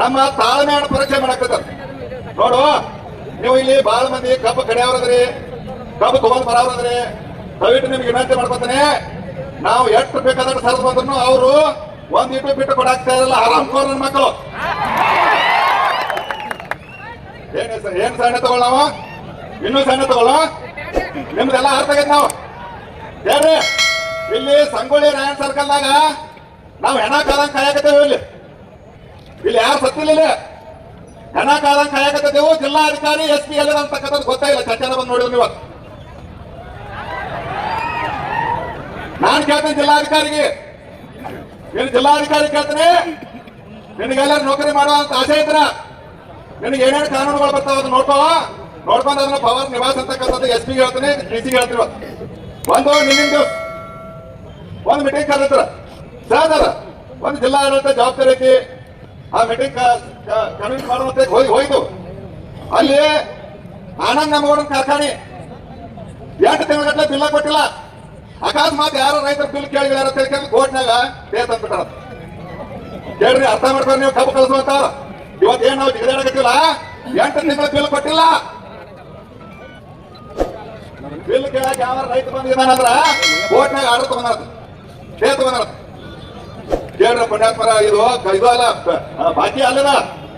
ನಮ್ಮ ತಾಳ್ಮೆಯನ್ನು ಪರಿಚಯ ಮಾಡಕತ್ತ. ನೋಡು, ನೀವು ಇಲ್ಲಿ ಬಹಳ ಮಂದಿ ಕಬ್ಬು ಕಡಿಯವ್ರದ್ರಿ, ಕಬ್ಬು ತಗೊಂಡ್ ಬರೋದ್ರಿ ದಯವಿಟ್ಟು ನಿಮ್ಗೆ ವಿನಂತಿ ಮಾಡ್ಕೊತಾನೆ, ನಾವು ಎಷ್ಟು ಬೇಕಾದಷ್ಟು ಸರ್ದು ಬಂದ್ರು ಅವರು ಒಂದ್ ಇಟ್ಟು ಬಿಟ್ಟು ಕೊಡಾಕ್ತಾ ಇರಲ್ಲ, ಆರಾಮ್ ಕೋರ್ ನನ್ನ ಮಕ್ಕಳು ಏನ್ ಏನ್ ಸಣ್ಣ ತಗೊಳ್ಳ ನಾವು? ಇನ್ನೂ ಸಣ್ಣ ತಗೊಳ್ಳ ನಿಮ್ದೆಲ್ಲ ಅರ್ಥ ಆಗೈತೆ ನಾವು. ಹೇಳ್ರಿ, ಇಲ್ಲಿ ಸಂಗೊಳ್ಳಿ ರಾಯಣ್ ಸರ್ಕಲ್ದಾಗ ನಾವು ಹೆಣ ಕಾಲ ಕಾಯಕತ್ತೇವೆ ಇಲ್ಲಿ. ಇಲ್ಲಿ ಯಾರು ಸತ್ತಿಲ್ಲ ಇಲ್ಲಿ ಕಾಲ ಕಾಯಕತ್ತೇವು ಜಿಲ್ಲಾಧಿಕಾರಿ ಎಸ್ ಪಿ ಎಲ್ಲ ಅಂತಕ್ಕಂಥದ್ದು ಗೊತ್ತಾಗಿಲ್ಲ ಚರ್ಚೆನ ಬಂದು ನೋಡಿದ್ರು ನೀವು. ನಾನ್ ಕೇಳ್ತೇನೆ ಜಿಲ್ಲಾಧಿಕಾರಿಗೆ. ನೀನು ಜಿಲ್ಲಾಧಿಕಾರಿ ಕೇಳ್ತೇನೆ. ನಿನಗೆಲ್ಲ ನೌಕರಿ ಮಾಡುವಂತ ಆಸೆ ಇದ್ರ ನಿನಗೆ ಏನೇನು ಕಾನೂನುಗಳು ಬರ್ತಾವ ಅದನ್ನ ನೋಡ್ಕೋ. ನೋಡ್ಕೊಂಡು ಅದನ್ನ ಪವರ್ ನಿವಾಸ ಅಂತಕ್ಕಂಥದ್ದು ಎಸ್ ಪಿ ಹೇಳ್ತೇನೆ, ಡಿ ಸಿ ಹೇಳ್ತೀವ ಒಂದು ನಿನ್ನಿಂದ ಒಂದು ಮೀಟಿಂಗ್ ಕರೆದ್ರ. ಸರ್ ಒಂದು ಜಿಲ್ಲಾಡಳಿತ ಜವಾಬ್ದಾರಿ ಐತಿ ಆ ಮೀಟಿಂಗ್ ಕನ್ವಿನ್ಸ್ ಮಾಡುವಂತೆ ಹೋಗಿ ಹೋಯ್ತು. ಅಲ್ಲಿ ಆನಂದ್ ನಮಗೌಡನ ಕಾರ್ಖಾನೆ ಎಂಟು ತಿಂಗಳ ಬಿಲ್ಲ ಕೊಟ್ಟಿಲ್ಲ. ಅಕಸ್ಮಾತ್ ಯಾರೋ ರೈತರ ಬಿಲ್ ಕೇಳಿದಾರ ಹೇಳಿ ಕೋರ್ಟ್ನಾಗ ಬೇರೆ ತಂದ್ಬಿಟ್ಟಾರ ಕೇಳ್ರಿ, ಅರ್ಥ ಮಾಡ್ತಾರ ನೀವು, ಕಬ್ಬು ಕಳಿಸುವಂತ ಇವತ್ತು ಏನ್ ನಾವು ಜಿಗಿದಾಡಕತ್ತಿಲ್ಲ ಎಂಟು ತಿಂಗಳ ಬಿಲ್ ಕೊಟ್ಟಿಲ್ಲ. ಬಿಲ್ ಕೇಳಕ್ ಯಾವ ರೈತ ಬಂದಿದ್ದಾನಂದ್ರ ಕೋರ್ಟ್ನಾಗ ಆರ್ಡರ್ ತಗೊಂಡಾರ ಡೇ ತಗೊಂಡಾರ ಕೇಳ್ರಿ ಪುಣ್ಯಾತ್ಮರ ಇದು ಇದು ಅಲ್ಲ ಬಾಕಿ ಅಲ್ಲದ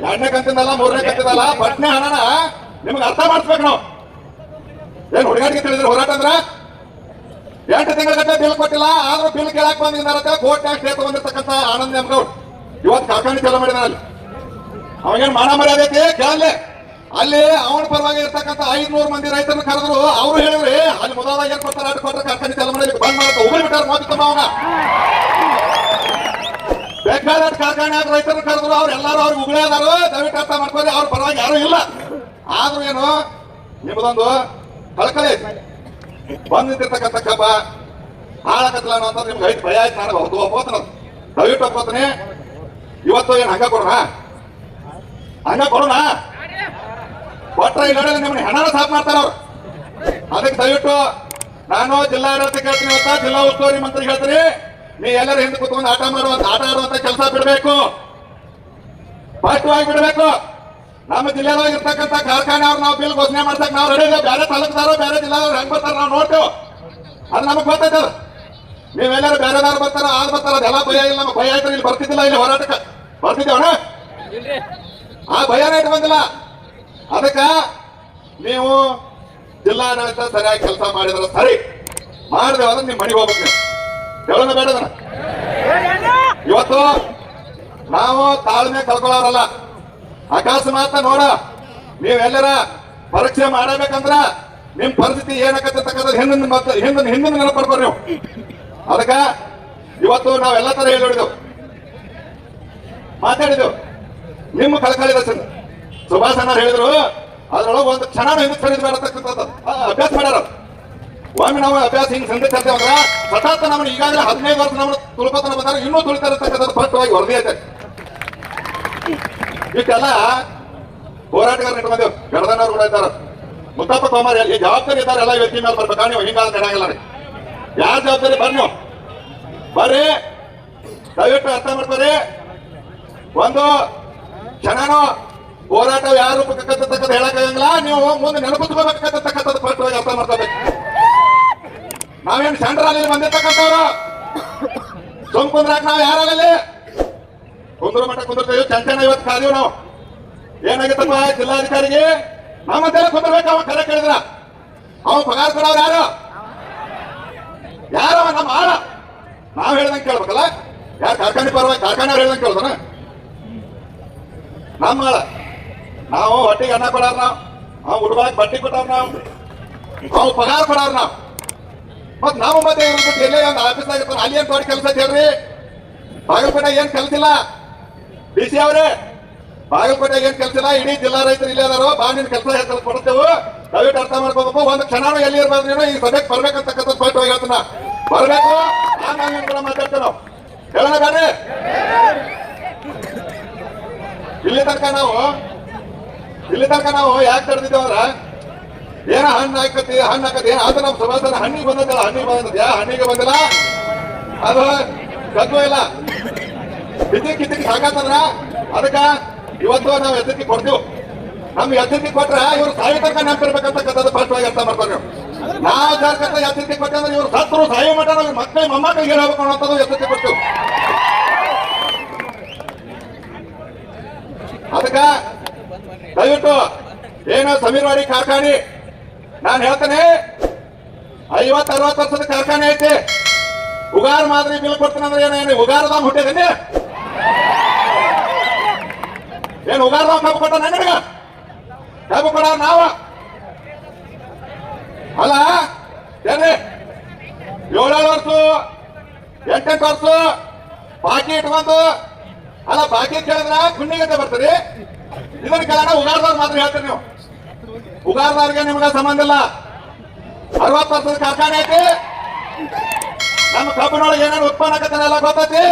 ಎರಡನೇ ಕಂತಿನಲ್ಲ ಮೂರನೇ ಕಂತಿನಲ್ಲ ಪಟ್ನೆ ಹಣನ ನಿಮ್ಗೆ ಅರ್ಥ ಮಾಡಿಸ್ಬೇಕು ನಾವು. ಏನ್ ಹುಡುಗಾಟಿಗೆ ತಿಳಿದ್ರೆ ಹೋರಾಟ ಅಂದ್ರ? ಎಂಟು ತಿಂಗಳ ಗಂಟೆ ಬಿಲ್ ಕೊಟ್ಟಿಲ್ಲ, ಆದ್ರೂ ಬಿಲ್ ಕೇಳಕ್ ಬಂದಿದ್ದಾರೆ ಕೋರ್ಟ್ ಟ್ಯಾಕ್ಸ್ ಡೇ ತಗೊಂಡಿರ್ತಕ್ಕಂಥ ಆನಂದ್ ನೆಮ್ಗೌಡ್ ಇವತ್ತು ಕಾರ್ಖಾನೆ ಚಾಲೂ ಮಾಡಿದಾನ ಅಲ್ಲಿ. ಅವಾಗೇನ್ ಮಾಡ ಮರ್ಯಾದೆ ಐತಿ? ಕೇಳಲೆ ಅಲ್ಲಿ ಅವನ ಪರವಾಗಿ ಇರ್ತಕ್ಕಂಥ ಐದ್ನೂರು ಮಂದಿ ರೈತರನ್ನ ಕರೆದ್ರು. ಅವ್ರು ಹೇಳಿದ್ರಿ ಅಲ್ಲಿ ಮೊದಲಾಗಿ ಏನ್ ಕೊಡ್ತಾರೆ? ಅಷ್ಟು ಕೊಟ್ಟರೆ ಕಾರ್ಖಾನೆ ಚಾಲೂ ಮಾಡಿ ಬಂದ್ ಮಾಡಕ್ಕೆ ಉಗುಳಿ ಬಿಟ್ಟಾರ ಮೋದಿ ತಮ್ಮ ಅವನ. ಬೇಕಾದಷ್ಟು ಕಾರ್ಖಾನೆ ಆದ ರೈತರನ್ನ ಕರೆದ್ರು ಅವ್ರು ಎಲ್ಲರೂ ಅವ್ರಿಗೆ ಉಗುಳಿ ಅದಾರು ದಯವಿಟ್ಟು ಅರ್ಥ ಮಾಡ್ಕೊಳ್ಳಿ ಅವ್ರ ಪರವಾಗಿ ಯಾರು ಇಲ್ಲ. ಆದ್ರೂ ಏನು, ನಿಮ್ದೊಂದು ಕಳ್ಕಳಿ ಐತಿ. ಬಂದಿರ್ತಕ್ಕಂಥ ಕಬ್ಬ, ಹಾಳಾಗತ್ತಲ್ಲ ಅನ್ನೋ ನಿಮ್ಗೆ ಐದು ಭಯ ಆಯ್ತು ನಾನು ಹೊತ್ತು ಒಪ್ಪೋತನ ದಯವಿಟ್ಟು ಒಪ್ಪೋತನೆ ಇವತ್ತು ಏನು ಹಂಗ ಕೊಡೋಣ? ಹಂಗ ಕೊಡೋಣ? ಕೊಟ್ರೆ ಇಲ್ಲ ನಿಮ್ಮನ್ನ ಹೆಣನ ಸಾಫ್ ಮಾಡ್ತಾರ ಅವ್ರು. ಅದಕ್ಕೆ ದಯವಿಟ್ಟು ನಾನು ಜಿಲ್ಲಾಡಳಿತ ಕೇಳ್ತೀನಿ ಅಂತ ಜಿಲ್ಲಾ ಉಸ್ತುವಾರಿ ಮಂತ್ರಿ ಹೇಳ್ತೀನಿ. ನೀ ಎಲ್ಲರೂ ಹಿಂದೆ ಕುತ್ಕೊಂಡು ಆಟ ಮಾಡುವಂತ ಆಟ ಆಡುವಂತ ಕೆಲಸ ಬಿಡಬೇಕು. ಸ್ಪಷ್ಟವಾಗಿ ಬಿಡಬೇಕು. ನಮ್ಮ ಜಿಲ್ಲೆದಾಗ ಇರ್ತಕ್ಕಂಥ ಕಾರ್ಖಾನೆ ಅವ್ರು ನಾವು ಬಿಲ್ ಘೋಷಣೆ ಮಾಡ್ತಕ್ಕ ನಾವು ರೆಡಿ ಬೇರೆ ತಾಲೂಕದಾರು ಬೇರೆ ಜಿಲ್ಲಾದವ್ರು ಹೆಂಗ್ ಬರ್ತಾರ ನಾವು ನೋಡ್ತೇವೆ. ಅದು ನಮಗೆ ಗೊತ್ತೈತದ ನೀವೆಲ್ಲರೂ ಬೇರೆದವ್ರು ಬರ್ತಾರ ಆದ್ ಬರ್ತಾರ, ಅದೆಲ್ಲ ಭಯ ಇಲ್ಲ. ನಮಗೆ ಭಯ ಆಯ್ತು, ಇಲ್ಲಿ ಬರ್ತಿದ್ದಿಲ್ಲ, ಇಲ್ಲಿ ಹೋರಾಟಕ್ಕೆ ಬರ್ತಿದ್ದೇವಣ ಆ ಭಯನೇ ಇಟ್ಕೊಂದಿಲ್ಲ ಅದಕ್ಕ ನೀವು ಜಿಲ್ಲಾಡಳಿತ ಸರಿಯಾಗಿ ಕೆಲಸ ಮಾಡಿದ್ರೆ ಸರಿ. ಮಾಡಿದೆ ಅಂದ್ರೆ ನೀವು ಮನೆಗೆ ಹೋಗ್ಬೇಕು ಹೇಳೋಣ ಬೇಡ. ಇವತ್ತು ನಾವು ತಾಳ್ಮೆ ಕಳ್ಕೊಳ್ಳೋರಲ್ಲ. ಅಕಸ್ಮಾತ್ ನೋಡ. ನೀವೆಲ್ಲರ ಪರೀಕ್ಷೆ ಮಾಡಬೇಕಂದ್ರ ನಿಮ್ ಪರಿಸ್ಥಿತಿ ಏನಾಗತ್ತಕ್ಕಂಥದ್ದು ಹಿಂದಿನ ಮತ್ತೆ ಹಿಂದಿನ ಹಿಂದಿನ ನೆನಪು ಬರ್ಬಾರ್ದು ನೀವು. ಅದಕ್ಕ ಇವತ್ತು ನಾವೆಲ್ಲ ತರ ಹೇಳಿದ್ದು ಮಾತಾಡಿದೆವು. ನಿಮ್ಮ ಕಳಕಳಿದ ಸುಭಾಷ್ ಅಣ್ಣ ಹೇಳಿದ್ರು ಅದ್ರೊಳಗೆ ಒಂದು ಕ್ಷಣ ಹಿಂದೆ ಸರಿದು ಆ, ಅಭ್ಯಾಸ ಮಾಡ್ಯಾರ ಒಮ್ಮೆ ನಾವು ಅಭ್ಯಾಸ ಹಿಂಗ್ ಸಂದೇಶ ಅಂತೇವಲ್ಲ ಸತತ ನಮ್ಮನ್ನ ಈಗಾಗಲೇ ಹದಿನೈದು ವರ್ಷ ನಮ್ಮ ತುಳ್ಕೊತನ ಬಂದಾಗ ಇನ್ನೂ ತುಳಿತಾರೆ ಅಂತಕ್ಕಂಥದ್ದು ಸ್ಪಷ್ಟವಾಗಿ ವರದಿ ಐತೆ. ಇಷ್ಟೆಲ್ಲ ಹೋರಾಟಗಾರ ಇಟ್ಕೊಂಡೇವು ಗಡದನವ್ರು ಕೂಡ ಇದ್ದಾರೆ. ಮುತ್ತಪ್ಪ ಕುಮಾರ್ ಈ ಜವಾಬ್ದಾರಿ ಇದ್ದಾರೆ, ಎಲ್ಲ ವ್ಯಕ್ತಿ ಮೇಲೆ ಬರ್ಬೇಕಾ? ನೀವು ಹಿಂಗಾದ ನಡೆಯಂಗಿಲ್ಲ ರೀ. ಯಾರ ಜವಾಬ್ದಾರಿ? ಬರ್ರಿ ನೀವು. ಬರ್ರಿ. ದಯವಿಟ್ಟು ಅರ್ಥ ಮಾಡ್ತಾರೆ ಒಂದು ಕ್ಷಣನೋ ಹೋರಾಟ ಯಾರು ಹೇಳಕ್ಕಾಗಂಗಿಲ್ಲ. ನೀವು ಮುಂದೆ ನೆನಪು ಸ್ಪಷ್ಟವಾಗಿ ಅರ್ಥ ನಾವೇನು ಸೆಂಟ್ರಲ್ಲಿ ಬಂದಿರ್ತಕ್ಕಂಥವ್ರ? ಸುಮ್ ಕುಂದ್ರಾಕ್ ನಾವು ಯಾರಾಗಲಿ? ಕುಂದ್ರ ಮಠ ಕುಂದಿರ್ತೇವೆ. ಚಂಚನ ಇವತ್ತು ಕಾದೀವಿ ನಾವು. ಏನಾಗಿತ್ತಪ್ಪ ಜಿಲ್ಲಾಧಿಕಾರಿಗೆ? ಮತ್ತೆ ಕುಂದ್ರಬೇಕು ಅವ ಕರೆ ಕೇಳಿದ್ರ. ಅವ ಪಗಾರ ಕೊಡೋರು ಯಾರು? ಯಾರವ ನಮ್ಮ ಆಳ? ನಾವ್ ಹೇಳ್ದಂಗೆ ಕೇಳ್ಬೇಕಲ್ಲ? ಯಾರು ಕಾರ್ಖಾನೆ ಪರವಾಗಿ ಕಾರ್ಖಾನೆ ಹೇಳ್ದಂಗೆ ಕೇಳ್ದನ ನಮ್ಮ ಆಳ. ನಾವು ಹೊಟ್ಟಿಗೆ ಅನ್ನ ಕೊಡೋರು ನಾವು. ಅವ್ ಹುಡುಗಾಕ್ ಬಟ್ಟೆ ಕೊಟ್ಟವ್ರು ನಾವು. ಅವ್ ಪಗಾರ ಕೊಡೋರು ನಾವು. ಮತ್ ನಾವು ಮತ್ತೆ ಇರ್ಬೇಕು ಎಲ್ಲೇ ಒಂದು ಆಫೀಸ್ ಇರ್ತಾರೆ ಅಲ್ಲಿ ಏನ್ ದೊಡ್ಡ ಕೆಲಸ ಹೇಳ್ರಿ? ಬಾಗಲಕೋಟೆ ಏನ್ ಕೆಲಸ ಇಲ್ಲ? ಡಿ ಸಿ ಅವರೇ ಬಾಗಲಕೋಟೆ ಏನ್ ಕೆಲಸ ಇಲ್ಲ? ಇಡೀ ಜಿಲ್ಲಾ ರೈತರು ಇಲ್ಲೇ ಅದಾರ ಬಾಂಡಿನ ಕೆಲಸ ಹೇಳ್ತಾರೆ ಕೊಡ್ತೇವೆ. ದಯವಿಟ್ಟು ಅರ್ಥ ಮಾಡ್ಕೋಬೇಕು. ಒಂದು ಕ್ಷಣ ಎಲ್ಲಿ ಇರ್ಬಾರ್ದು ಈ ಸಭೆಗೆ ಬರ್ಬೇಕಂತಕ್ಕಂಥ ಸ್ಪಷ್ಟವಾಗಿ ಹೇಳ್ತಾನ ಬರ್ಬೇಕು? ಆಮೇಲೆ ನಾವು. ಹೇಳೋಣ ಬೇಡ್ರಿ ಇಲ್ಲಿ ತನಕ ನಾವು, ಇಲ್ಲಿ ತನಕ ನಾವು ಯಾಕೆ ತಡೆದಿದ್ದೇವ್ರ ಏನ ಹಣ್ಣು ಹಾಕತಿ ಹಣ್ಣು ಹಾಕತಿ ಏನ ಅದು ನಮ್ಮ ಸಮಾಧಾನ? ಹಣ್ಣಿಗೆ ಬಂದದಲ್ಲ ಹಣ್ಣಿಗೆ ಬಂದದ ಯಾ ಹಣ್ಣಿಗೆ ಬಂದಿಲ್ಲ? ಅದು ಕದ್ದು ಇಲ್ಲ. ಕಿತ್ತಿಗೆ ಕಿತ್ತಿಗೆ ಸಾಕಾತಂದ್ರ ಅದಕ್ಕ ಇವತ್ತು ನಾವು ಎದಕ್ಕೆ ಕೊಡ್ತೀವಿ. ನಮ್ಗೆ ಎದಕ್ಕೆ ಕೊಟ್ರ ಇವ್ರು ಸಾಯಿ ತನಕ ನೆನಪಿರ್ಬೇಕಂತಕ್ಕಂಥದ್ದು ಸ್ಪಷ್ಟವಾಗಿ ಅರ್ಥ ಮಾಡ್ಕೊಂಡು ನಾವು. ಜಾಗೃತ ಎಚ್ಚರಿಕೆ ಕೊಟ್ಟೆ ಅಂದ್ರೆ ಇವ್ರು ಸತ್ರು ಸಾಯಿ ನಮ್ಗೆ ಮಕ್ಕಳ ಮಕ್ಕಳು ಮೊಮ್ಮಕ್ಕಳಿಗೆ ಹೇಳ್ಬೇಕು ಅನ್ನೋಂಥದ್ದು ಎದಕ್ಕೆ ಕೊಡ್ತೀವಿ. ಅದಕ್ಕ ದಯವಿಟ್ಟು ಏನ ಸಮೀರ್ವಾಡಿ ಕಾರ್ಖಾನೆ ನಾನು ಹೇಳ್ತೇನೆ ಐವತ್ ಅರವತ್ ವರ್ಷದ ಕಾರ್ಖಾನೆ ಐತಿ. ಉಗಾರ ಮಾದರಿ ಬಿಲ್ ಕೊಡ್ತೇನೆ ಅಂದ್ರೆ ಏನೇನು ಉಗಾರದಾಗ ಹುಟ್ಟಿದೀನಿ? ಏನು ಉಗಾರದಾಗ ಕಬ್ಬು ಕೊಟ್ಟ ನನಗ? ಕಬ್ಬು ಕೊಡ ನಾವ? ಅಲ್ಲ, ಏನ್ರಿ? ಏಳೇಳು ವರ್ಷ, ಎಂಟೆಂಟು ವರ್ಷ, ಬಾಕಿ ಇಟ್ಕೊಂಡು, ಅಲ್ಲ, ಬಾಕಿ ಕೇಳಿದ್ರ ಕುಣ್ಣಿಗಂತೆ ಬರ್ತದೆ. ಇದನ್ನ ಕೇಳೋಣ ಉಗಾರದವ್ರು ಮಾತ್ರ ಹೇಳ್ತೀರಿ ನೀವು. ಉಗಾರದವ್ರಿಗೆ ನಿಮ್ಗೆ ಸಂಬಂಧ ಇಲ್ಲ. ಅರವತ್ ವರ್ಷದ ಕಾರ್ಖಾನೆ ಐತಿ. ನಮ್ಮ ಕಬ್ಬಿನೊಳಗೆ ಏನೇನು ಉತ್ಪನ್ನ ಆಗತ್ತೆ ಎಲ್ಲ ಗೊತ್ತೈತಿ?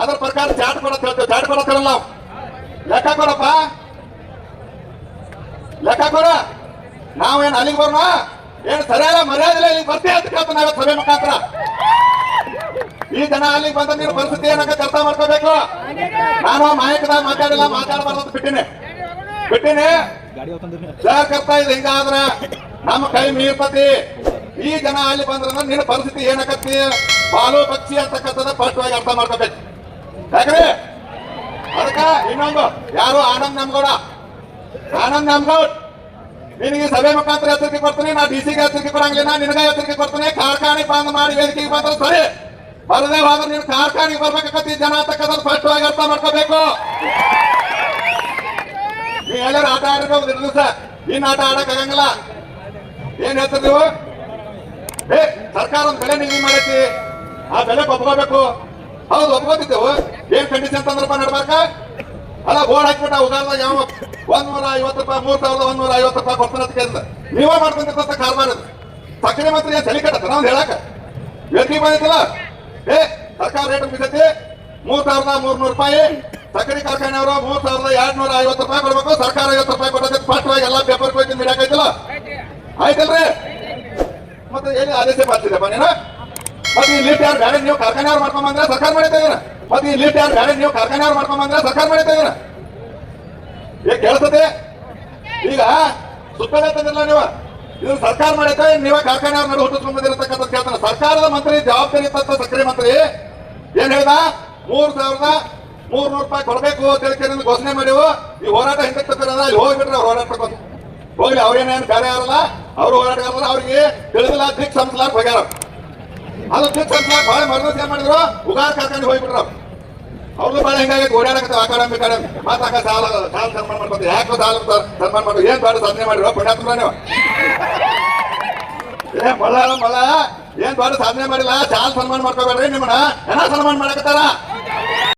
ಅದ್ರ ಪ್ರಕಾರ ಚಾಟ್ ಕೊಡತ್ ಹೇಳ್ತೇವೆ. ಚಾಟ್ ಕೊಡತ್ ಹೇಳಲ್ಲ ನಾವು. ಲೆಕ್ಕ ಕೊಡಪ್ಪ. ಲೆಕ್ಕ ಕೊಡ. ನಾವೇನು ಅಲ್ಲಿಗೆ ಬರೋಣ? ಏನು ಸರಿಯಾದ ಮರ್ಯಾದೆ ಇಲ್ಲಿ ಬರ್ತೀಯ ಅಂತ ಕೇಳ್ತಾನೆ ಸಭೆ ಮುಖಾಂತರ. ಈ ಜನ ಅಲ್ಲಿಗೆ ಬಂದ ನೀನು ಪರಿಸ್ಥಿತಿ ಏನಂತ ಕೆಲಸ ಮಾಡ್ಕೋಬೇಕು? ನಾನು ಮಾಹಿತಿ ಮಾತಾಡಿಲ್ಲ, ಮಾತಾಡಬಾರ್ದು ಬಿಟ್ಟಿನಿ. ಬಿಟ್ಟಿನಿ. ಜಾಗರ್ತ ಇದು ಹಿಂಗಾದ್ರ ನಮ್ಮ ಕೈ ಮೀಪತಿ ಈ ಜನ ಅಲ್ಲಿ ಬಂದ್ರ ನಿನ್ನ ಪರಿಸ್ಥಿತಿ ಏನಕತ್ತಿ? ಬಾಲು ಪಕ್ಷಿ ಅಂತಕ್ಕಂಥದ್ದು ಸ್ಪಷ್ಟವಾಗಿ ಅರ್ಥ ಮಾಡ್ಕೋಬೇಕು. ಯಾಕ್ರಿ? ಅದಕ್ಕ ಇನ್ನೊಂದು, ಯಾರು ಆನಂದ್ ನಮ್ಗೌಡ? ಆನಂದ್ ನಮ್ಗೌಡ್, ನಿನಗೆ ಸಭೆ ಮುಖಾಂತರ ಎಚ್ಚರಿಕೆ ಕೊಡ್ತೀನಿ, ನಾ ಡಿ ಸಿಗೆ ಎಚ್ಚರಿಕೆ ಕೊಡಂಗಿಲ್ಲ ನಿನಗೆ ಎಚ್ಚರಿಕೆ ಕೊಡ್ತೀನಿ ಕಾರ್ಖಾನೆ ಬಂದ್ ಮಾಡಿ ವೇದಿಕೆಗೆ ಬಂದ್ರೆ ಸರಿ. ಬರದೇ ಹೋದ್ರೆ ನೀನು ಕಾರ್ಖಾನೆಗೆ ಬರ್ಬೇಕಾಗತ್ತಿ ಜನ ಅಂತಕ್ಕಂಥದ್ದು ಸ್ಪಷ್ಟವಾಗಿ ಅರ್ಥ ಮಾಡ್ಕೋಬೇಕು. ನೀ ಎಲ್ಲರೂ ಆಟ ಆಡಿರ್ಬೋದು ಎರಡು ದಿವಸ. ಇನ್ನು ಆಟ ಆಡಕ್ ಆಗಂಗಿಲ್ಲ. ಏನ್ ಹೇಳ್ತೀರಿ ನೀವು? ಏ, ಸರ್ಕಾರ ಒಂದ್ ಬೆಲೆ ನಿಗದಿ ಮಾಡೈತಿ. ಆ ಬೆಲೆ ಒಪ್ಕೋಬೇಕು. ಹೌದು, ಒಪ್ಕೋತಿದ್ದೆವು. ಏನ್ ಕಂಡೀಷನ್ ತಂದ್ರಪ್ಪ ನಡ್ಬೇಕ ಅಲ್ಲ ಬೋರ್ಡ್ ಹಾಕ್ಬಿಟ್ಟ ಉದಾಹರಣೆ ಯಾವ ಒಂದ್ ನೂರ ಐವತ್ತು ರೂಪಾಯಿ, ಮೂರ್ ಸಾವಿರದ ಒಂದ್ ನೂರ ಐವತ್ತು ರೂಪಾಯಿ ಕೊಡ್ತಾನೆ ಕೇಳಿದ ನೀವೇ ಮಾಡ್ಕೊಂಡಿರ್ತಂತ ಕಾರ್ಬಾರ ಸಕ್ಕರೆ ಮಂತ್ರಿ ಏನ್ ತಲೆ ಕಟ್ಟತ್ತ? ನಾವು ಹೇಳಕ. ವ್ಯಕ್ತಿ ಬಂದಿತ್ತಲ್ಲ? ಏ, ಸರ್ಕಾರ ರೇಟ್ ಬಿದ್ದೈತಿ ಮೂರ್ ಸಾವಿರದ ಮೂರ್ನೂರು ರೂಪಾಯಿ. ಸಕ್ಕರೆ ಕಾರ್ಖಾನೆಯವರ ಮೂರ್ ಸಾವಿರದ ಎರಡ್ನೂರ ಐವತ್ತು ರೂಪಾಯಿ ಕೊಡ್ಬೇಕು. ಸರ್ಕಾರ ಐವತ್ತು ರೂಪಾಯಿ ಕೊಡೋದಕ್ಕೆ ಸ್ಪಷ್ಟವಾಗಿ ಎಲ್ಲ ಪೇಪರ್ ಹೋಯ್ತು ಬಿಡಾಕೈತಿಲ್ಲ ಆಯ್ತಲ್ರಿ? ಮತ್ತೆ ಏನು ಆದೇಶ ಮಾಡ್ತಿದ್ದಪ್ಪ ನೀನು ಮತ್ತೆ ಈ ಲೀಟ್ ಯಾರು? ಬ್ಯಾರೆ ನೀವು ಕಾರ್ಖಾನೆಯವ್ರು ಮಾಡ್ಕೊಂಡ್ ಬಂದ್ರೆ ಸರ್ಕಾರ ಮಾಡಿತಾ ಇದೀರ ಮತ್ತೆ ಈ ಲೀಟ್ ಯಾರು? ಬ್ಯಾರೆ ನೀವು ಕಾರ್ಖಾನೆಯವ್ರು ಮಾಡ್ಕೊಂಡ್ ಬಂದ್ರೆ ಸರ್ಕಾರ ಮಾಡಿತಾ ಇದೀರ ಈಗ ಈಗ ಸುತ್ತಲೇ ತಂದಿಲ್ಲ ನೀವು? ಇದು ಸರ್ಕಾರ ಮಾಡೈತೆ, ನೀವೇ ಕಾರ್ಖಾನೆಯವ್ರ ನಡು ಹುಟ್ಟಿಸ್ಕೊಂಡ್ ಬಂದಿರತಕ್ಕಂಥ ಕೇಳ್ತಾನೆ. ಸರ್ಕಾರದ ಮಂತ್ರಿ, ಜವಾಬ್ದಾರಿ ಇತ್ತಂತ ಸಕ್ಕರೆ ಮಂತ್ರಿ ಏನ್ ಹೇಳ್ದ? ಮೂರ್ ಸಾವಿರದ ಮೂರ್ ನೂರು ರೂಪಾಯಿ ಕೊಡಬೇಕು ಅಂತ ಹೇಳಿ ಘೋಷಣೆ ಮಾಡಿವು ಈ ಹೋರಾಟ ತಪ್ಪಿರೋದ ಅಲ್ಲಿ ಹೋಗ್ಬಿಟ್ರೆ ಅವ್ರು ಹೋರಾಟ ಹೋಗಿ ಹೋಗ್ಲಿ ಅವ್ರೇನೇನು ಬೇರೆ ಯಾರಲ್ಲ, ಅವ್ರು ಹೋರಾಟಗಾರಲ್ಲ ಅವ್ರಿಗೆ ತಿಳಿದಿಲ್ಲ. ದಿಕ್ ಸಂಸ್ಲಾರ್ ಹೋಗ್ಯಾರ ಅದು ದಿಕ್ ಸಂಸ್ಲಾರ್ ಭಾಳ ಮರ್ದಸ್ ಏನ್ ಮಾಡಿದ್ರು? ಉಗಾರ ಕಾರ್ಖಾನೆ ಹೋಗ್ಬಿಟ್ರು ಅವ್ರು ಭಾಳ ಹಿಂಗಾಗಿ ಓಡಾಡಕತ್ತ ಅಕಾಡೆಮಿ ಕಡೆ ಮಾತಾಕ ಸಾಲ ಸಾಲ ಸನ್ಮಾನ ಮಾಡ್ಬೋದು ಯಾಕೋ ಸಾಲ ಸನ್ಮಾನ ಮಾಡೋದು ಏನ್ ದೊಡ್ಡ ಸಾಧನೆ ಮಾಡಿರೋ ಪುಣ್ಯಾತ್ಮ ನೀವು. ಏ ಮಳ ಮಳ ಏನ್ ದೊಡ್ಡ ಸಾಧನೆ ಮಾಡಿಲ್ಲ? ಸಾಲ ಸನ್ಮಾನ ಮಾಡ್ಕೋಬೇಡ್ರಿ ನಿಮ್ಮನ್ನ. ಏನ ಸನ್ಮಾನ ಮಾಡಕತ್ತಾರ?